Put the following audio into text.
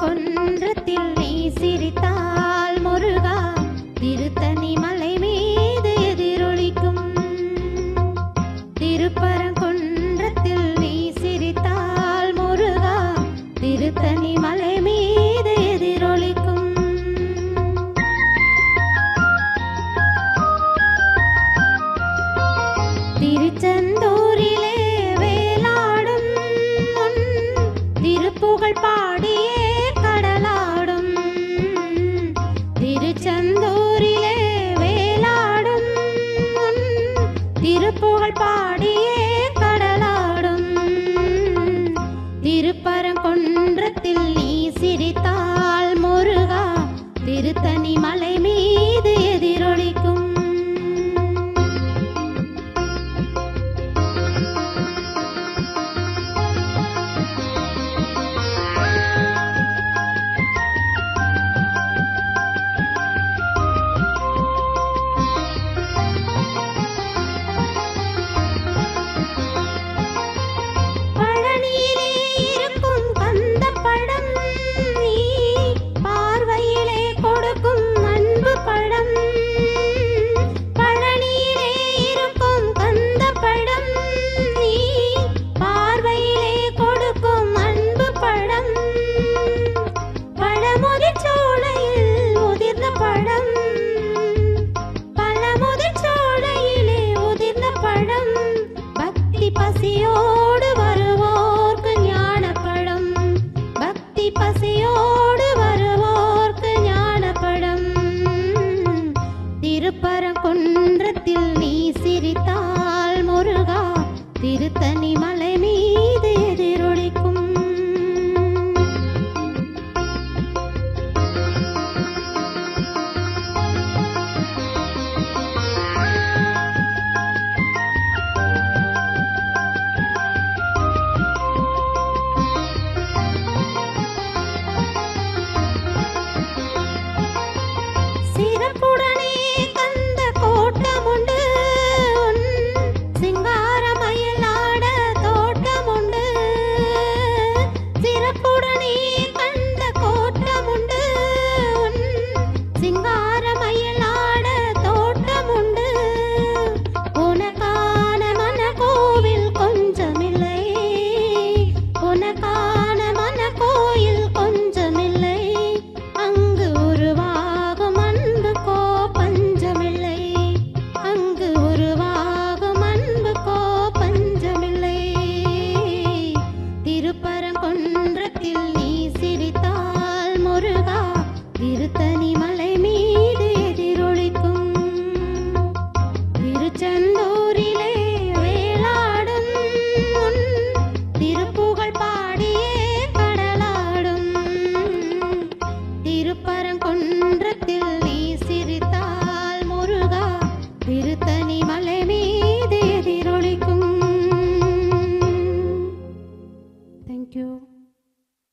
குன்றத்தில் நீ சிரித்தால் முருகா திருத்தனி மலை மீது எதிரொலிக்கும். திருப்பரங்குன்றத்தில் நீ சிரித்தால் முருகா திருத்தனி மலை மீது எதிரொலிக்கும். திருச்செந்தூரிலே வேலாடும் திருப்புகழ் பாடி பாடியே கடலாடும். திருப்பரங்குன்றத்தில் நீ சிரித்தால் முருகா திருத்தணி மலை மீது திருத்தனி